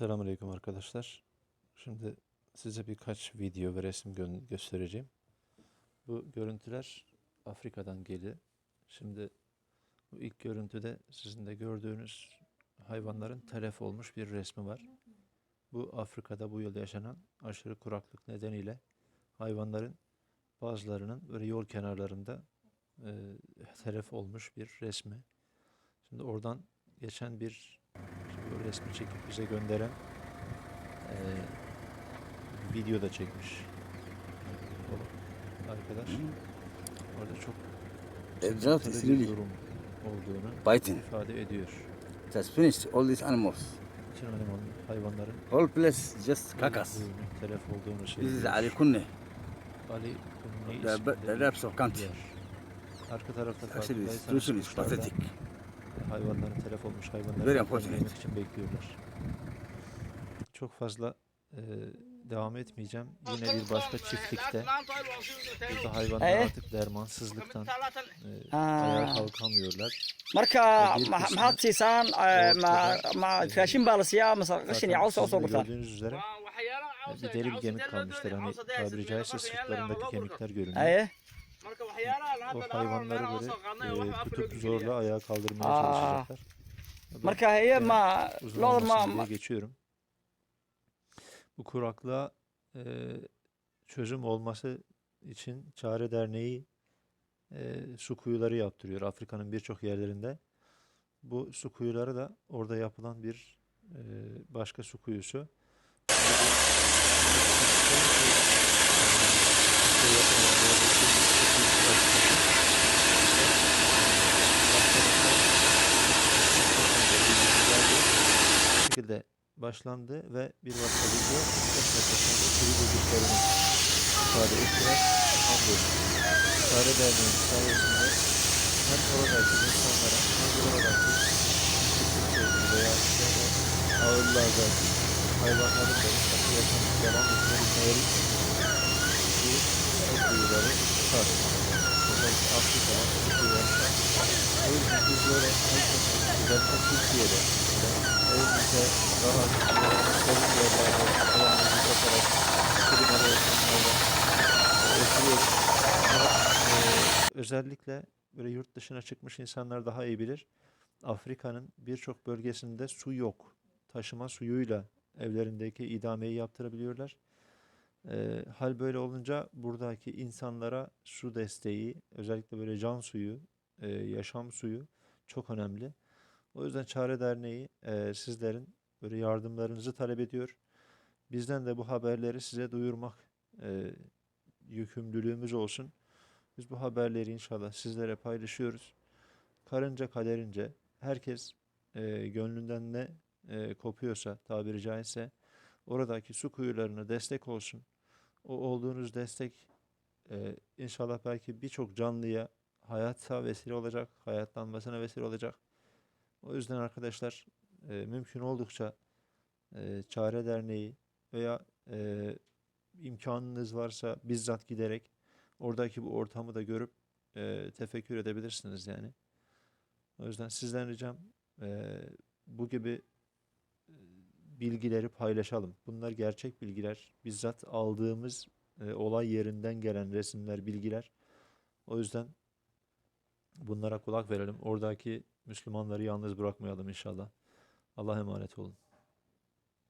Selamünaleyküm arkadaşlar. Şimdi size birkaç video ve resim gö- göstereceğim. Bu görüntüler Afrika'dan geliyor. Şimdi bu ilk görüntüde sizin de gördüğünüz hayvanların telef olmuş bir resmi var. Bu Afrika'da bu yıl yaşanan aşırı kuraklık nedeniyle hayvanların bazılarının böyle yol kenarlarında e, telef olmuş bir resmi. Şimdi oradan geçen bir O resmi çekip bize gönderen eee video da çekmiş. O arkadaş orada çok The drought is sıkıntılı bir really durum olduğunu biting. ifade ediyor. It has finished all these animals. Bütün hayvan, hayvanların Whole place just carcass. telef olduğunu This is söylüyor. Ali Kunne, Ali Kumni the, isminde the bir Raps of country. Arka tarafta Actually, situation is kuşlar da pathetic. Hayvanların telef olmuş hayvanları unfortunate. için bekliyorlar. Çok fazla eee, devam etmeyeceğim. Yine bir başka çiftlikte burada hayvanlar artık dermansızlıktan Ah. ayağa kalkamıyorlar. marka Bir ma- kısmı maxaad siisaan eh, ma ma raashin baa la siiyaa mase qashin iyo Zaten caws oo sizin soo de gurtaan gördüğünüz üzere e, bir deri bir kemik kalmışlar. Hani tabiri caizse sırtlarındaki kemikler görünüyor. O hayvanları böyle eee, tutup zorla ayağa kaldırmaya Aa. çalışacaklar. Marka haye ma uzun looda olmasın ma diye geçiyorum. Bu kuraklığa e, çözüm olması için Çare Derneği e, su kuyuları yaptırıyor Afrika'nın birçok yerlerinde. Bu su kuyuları da orada yapılan bir e, başka su kuyusu. Şekilde başlandı ve bir başka video çok nefesinde kuru böceklerini ifade ettiler. Hamdolsun. Çare Derneği sayesinde hem oradaki insanlara hem oradaki çiftlik veya işte o ağırlardaki hayvanların da mutlaka yaşamı devam etmeleri bu su kuyuları tutar. Özellikle Afrika'da tutar. O yüzden biz böyle özellikle Türkiye'de evimize daha serin yerlerde ayağımızı bakarak klimalı ortamlarda oturuyoruz. Özellikle böyle yurt dışına çıkmış insanlar daha iyi bilir. Afrika'nın birçok bölgesinde su yok. Taşıma suyuyla evlerindeki idameyi yaptırabiliyorlar. E, hal böyle olunca buradaki insanlara su desteği, özellikle böyle can suyu, e, yaşam suyu çok önemli. O yüzden Çare Derneği e, sizlerin böyle yardımlarınızı talep ediyor. Bizden de bu haberleri size duyurmak e, yükümlülüğümüz olsun. Biz bu haberleri inşallah sizlere paylaşıyoruz. Karınca kaderince herkes e, gönlünden ne e, kopuyorsa tabiri caizse oradaki su kuyularına destek olsun. O olduğunuz destek e, inşallah belki birçok canlıya hayata vesile olacak, hayatlanmasına vesile olacak. O yüzden arkadaşlar e, mümkün oldukça e, Çare Derneği veya e, imkanınız varsa bizzat giderek oradaki bu ortamı da görüp e, tefekkür edebilirsiniz yani. O yüzden sizden ricam e, bu gibi e, bilgileri paylaşalım. Bunlar gerçek bilgiler. Bizzat aldığımız e, olay yerinden gelen resimler, bilgiler. O yüzden bunlara kulak verelim. Oradaki Müslümanları yalnız bırakmayalım inşallah. Allah'a emanet olun.